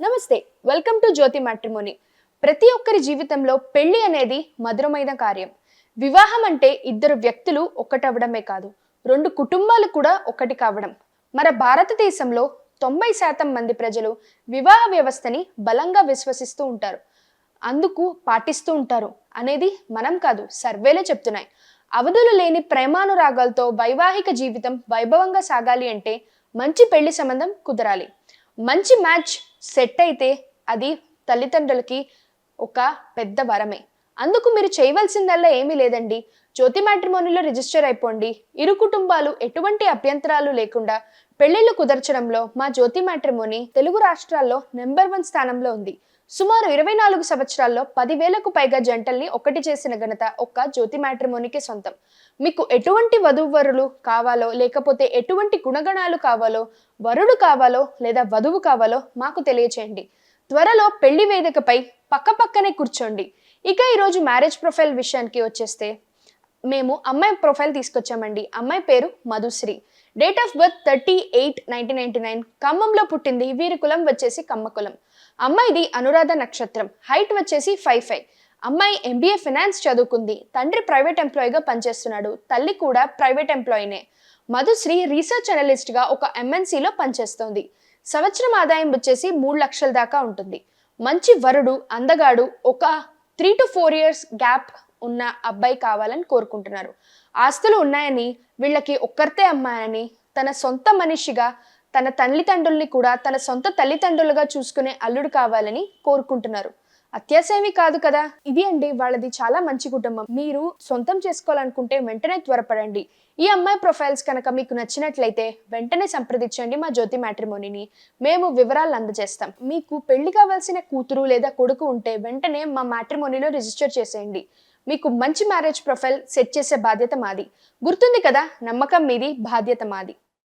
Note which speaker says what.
Speaker 1: నమస్తే welcome to Jyothi matrimony. ప్రతి ఒక్కరి జీవితంలో పెళ్ళి అనేది మధురమైన కార్యం. వివాహం అంటే ఇద్దరు వ్యక్తులు ఒక్కటవ్వడమే కాదు రెండు కుటుంబాలు కూడా ఒక్కటి కావడం. మన భారతదేశంలో తొంభై శాతం మంది ప్రజలు వివాహ వ్యవస్థని బలంగా విశ్వసిస్తూ ఉంటారు. అందుకు పాటిస్తూ ఉంటారు అనేది మనం కాదు సర్వేలే చెప్తున్నాయి. అవధులు లేని ప్రేమానురాగాలతో వైవాహిక జీవితం వైభవంగా సాగాలి అంటే మంచి పెళ్ళి సంబంధం కుదరాలి. మంచి మ్యాచ్ సెట్ అయితే అది తల్లిదండ్రులకి ఒక పెద్ద వరమే. అందుకు మీరు చేయవలసిందల్లా ఏమీ లేదండి. జ్యోతి మ్యాట్రిమోనీలో రిజిస్టర్ అయిపోండి. ఇరు కుటుంబాలు ఎటువంటి అభ్యంతరాలు లేకుండా పెళ్ళిళ్ళు కుదర్చడంలో మా జ్యోతి మ్యాట్రిమోని తెలుగు రాష్ట్రాల్లో నెంబర్ వన్ స్థానంలో ఉంది. సుమారు ఇరవై నాలుగు సంవత్సరాల్లో పదివేలకు పైగా జంటల్ని ఒకటి చేసిన ఘనత ఒక్క జ్యోతి మ్యాట్రిమోనికి సొంతం. మీకు ఎటువంటి వధువరులు కావాలో లేకపోతే ఎటువంటి గుణగణాలు కావాలో వరుడు కావాలో లేదా వధువు కావాలో మాకు తెలియచేయండి. త్వరలో పెళ్ళి వేదికపై పక్కపక్కనే కూర్చోండి. ఇక ఈరోజు మ్యారేజ్ ప్రొఫైల్ విషయానికి వచ్చేస్తే మేము అమ్మాయి ప్రొఫైల్ తీసుకొచ్చామండి. అమ్మాయి పేరు Madhushree. Date of birth thirty eight nineteen ninety nine ఖమ్మంలో పుట్టింది వీరి కులం వచ్చేసి కమ్మ కులం అమ్మాయిది అనురాధ నక్షత్రం. హైట్ వచ్చేసి ఫైవ్ ఫైవ్ అమ్మాయి ఎంబీఏ ఫినాన్స్ చదువుకుంది. తండ్రి ప్రైవేట్ ఎంప్లాయీగా పనిచేస్తున్నాడు. తల్లి కూడా ప్రైవేట్ ఎంప్లాయీనే మధుశ్రీ రీసెర్చ్ అనలిస్ట్గా ఒక ఎంఎన్సీలో పనిచేస్తోంది. సంవత్సరం ఆదాయం వచ్చేసి మూడు లక్షల దాకా ఉంటుంది. మంచి వరుడు అందగాడు ఒక three two four years gap ఉన్న అబ్బాయి కావాలని కోరుకుంటున్నారు. ఆస్తులు ఉన్నాయని వీళ్ళకి ఒక్కరితే అమ్మాయని తన సొంత మనిషిగా తన తల్లిదండ్రుల్ని కూడా తన సొంత తల్లిదండ్రులుగా చూసుకునే అల్లుడు కావాలని కోరుకుంటున్నారు. అత్యాసేమి కాదు కదా? ఇది అండి వాళ్ళది చాలా మంచి కుటుంబం. మీరు సొంతం చేసుకోవాలనుకుంటే వెంటనే త్వరపడండి. ఈ అమ్మాయి ప్రొఫైల్స్ కనుక మీకు నచ్చినట్లయితే వెంటనే సంప్రదించండి మా జ్యోతి మ్యాట్రిమోనిని. మేము వివరాలు అందజేస్తాం. మీకు పెళ్ళి కావాల్సిన కూతురు లేదా కొడుకు ఉంటే వెంటనే మా మ్యాట్రిమోనీలో రిజిస్టర్ చేసేయండి. మీకు మంచి మ్యారేజ్ ప్రొఫైల్ సెట్ చేసే బాధ్యత మాది. గుర్తుంది కదా? నమ్మకం మీది బాధ్యత మాది.